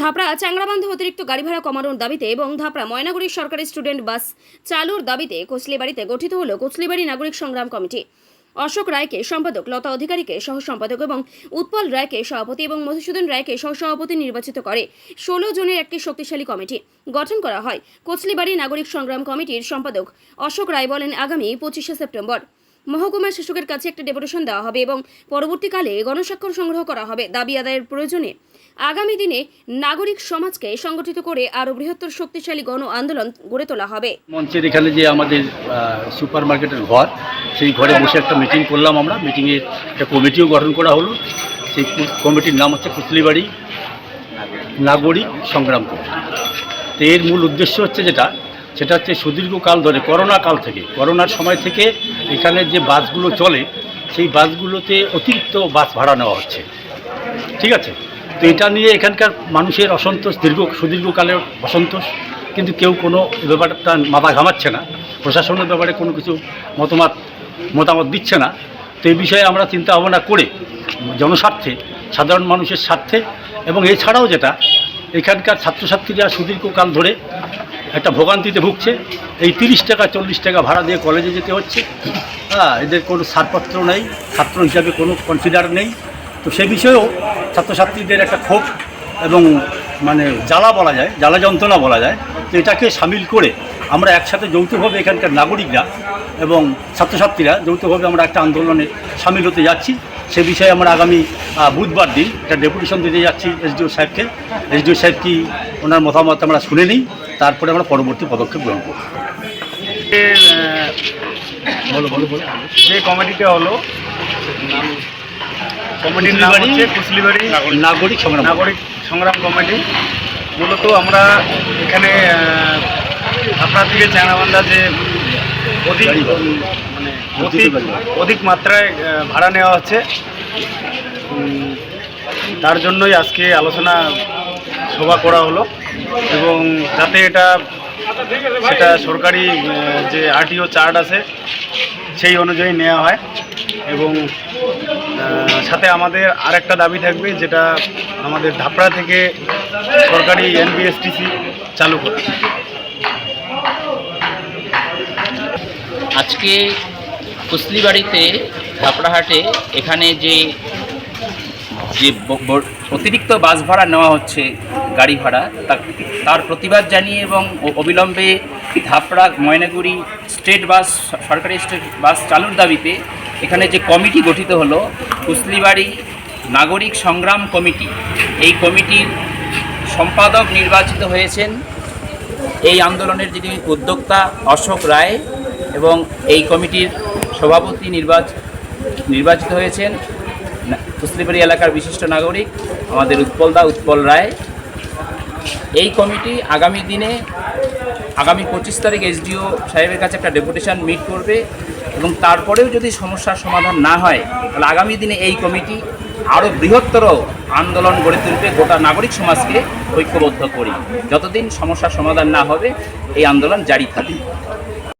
ধাপড়া চ্যাংরাবান্ধ অতিরিক্ত গাড়ি ভাড়া কমানোর দাবিতে এবং ধাপড়া ময়নাগুড়ি সরকারি স্টুডেন্ট বাস চালুর দাবিতে কোচলিবাড়িতে গঠিত হল কোচলিবাড়ি নাগরিক সংগ্রাম কমিটি। অশোক রায়কে সম্পাদক, লতা অধিকারীকে সহ সম্পাদক এবং উৎপল রায়কে সভাপতি এবং মধুসূদন রায়কে সহ সভাপতি নির্বাচিত করে। ষোলো জনের একটি শক্তিশালী কমিটি গঠন করা হয় কোচলিবাড়ি নাগরিক সংগ্রাম কমিটির সম্পাদক। অশোক রায় বলেন, আগামী পঁচিশে সেপ্টেম্বর মহকুমা শাসকের কাছে একটা ডেপুটেশন দেওয়া হবে এবং পরবর্তীকালে গণস্বাক্ষর সংগ্রহ করা হবে। দাবি আদায়ের প্রয়োজনে আগামী দিনে নাগরিক সমাজকে সংগঠিত করে আরও বৃহত্তর শক্তিশালী গণ আন্দোলন গড়ে তোলা হবে। মঞ্চের এখানে যে আমাদের সুপার মার্কেটের ঘর, সেই ঘরে বসে একটা মিটিং করলাম আমরা। মিটিংয়ের একটা কমিটিও গঠন করা হলো। সেই কমিটির নাম হচ্ছে কুচলিবাড়ি নাগরিক সংগ্রাম কমিটি। তো এর মূল উদ্দেশ্য হচ্ছে যেটা সেটা হচ্ছে সুদীর্ঘকাল ধরে, করোনা কাল থেকে, করোনার সময় থেকে এখানে যে বাসগুলো চলে, সেই বাসগুলোতে অতিরিক্ত বাস ভাড়া নেওয়া হচ্ছে। ঠিক আছে? তো এটা নিয়ে এখানকার মানুষের অসন্তোষ, দীর্ঘ, সুদীর্ঘকালের অসন্তোষ, কিন্তু কেউ কোনো ব্যাপারটা মাথা ঘামাচ্ছে না। প্রশাসনের ব্যাপারে কোনো কিছু মতামত মতামত দিচ্ছে না। তো এই বিষয়ে আমরা চিন্তা ভাবনা করে, জনস্বার্থে, সাধারণ মানুষের স্বার্থে, এবং এছাড়াও যেটা, এখানকার ছাত্রছাত্রীরা সুদীর্ঘকাল ধরে একটা ভোগান্তিতে ভুগছে। এই তিরিশ টাকা, চল্লিশ টাকা ভাড়া দিয়ে কলেজে যেতে হচ্ছে। হ্যাঁ এদের কোনো ছাড়পত্র নেই, ছাত্র হিসাবে কোনো কনসিডার নেই। তো সে বিষয়েও ছাত্রছাত্রীদের একটা ক্ষোভ এবং মানে জ্বালা বলা যায়, জ্বালা যন্ত্রণা বলা যায়। তো এটাকে সামিল করে আমরা একসাথে যৌথভাবে এখানকার নাগরিকরা এবং ছাত্রছাত্রীরা যৌথভাবে আমরা একটা আন্দোলনে সামিল হতে যাচ্ছি। সে বিষয়ে আমরা আগামী বুধবার দিন একটা ডেপুটেশন দিতে যাচ্ছি এসডিও সাহেবকে। এসডিও সাহেব কি ওনার মতামত আমরা শুনে নিই তারপরে আমরা পরবর্তী পদক্ষেপ গ্রহণ করব। বলো বলো বলো। যে কমিটিটা হলো কমিটির নাম হচ্ছে কুচলিবাড়ি নাগরিক সংগ্রাম নাগরিক সংগ্রাম কমিটি। মূলত আমরা এখানে আপনার থেকে চ্যাংরাবান্ধা যে অধিক মানে অধিক অধিক মাত্রায় ভাড়া নেওয়া হচ্ছে। তার জন্যই আজকে আলোচনা সভা করা হলো এবং যাতে এটা, সেটা সরকারি যে আরটিও চার্ট আছে, সেই অনুযায়ী নেওয়া হয় এবং সাথে আমাদের আরেকটা দাবি থাকবে যেটা আমাদের ধাপড়া থেকে সরকারি এনবিএসটিসি চালু করা। আজকে কুসলিবাড়িতে ধাপড়াহাটে এখানে যে যে অতিরিক্ত বাস ভাড়া নেওয়া হচ্ছে গাড়ি ভাড়া তার প্রতিবাদ জানিয়ে এবং অবিলম্বে ধাপড়া, ময়নাগুড়ি স্টেট বাস, সরকারি স্টেট বাস চালুর দাবিতে এখানে যে কমিটি গঠিত হলো কুসলিবাড়ি নাগরিক সংগ্রাম কমিটি, এই কমিটির সম্পাদক নির্বাচিত হয়েছেন এই আন্দোলনের যিনি উদ্যোক্তা অশোক রায় এবং এই কমিটির সভাপতি নির্বাচ নির্বাচিত হয়েছেন। কুসলিবাড়ি এলাকার বিশিষ্ট নাগরিক, আমাদের উৎপলদা উৎপল রায়। এই কমিটি আগামী দিনে, আগামী পঁচিশ তারিখ এসডিও সাহেবের কাছে একটা ডেপুটেশন মিট করবে এবং তারপরেও যদি সমস্যার সমাধান না হয়, তাহলে আগামী দিনে এই কমিটি আরও বৃহত্তর আন্দোলন গড়ে তুলবে, গোটা নাগরিক সমাজকে ঐক্যবদ্ধ করি। যতদিন সমস্যার সমাধান না হবে, এই আন্দোলন জারি থাকবে।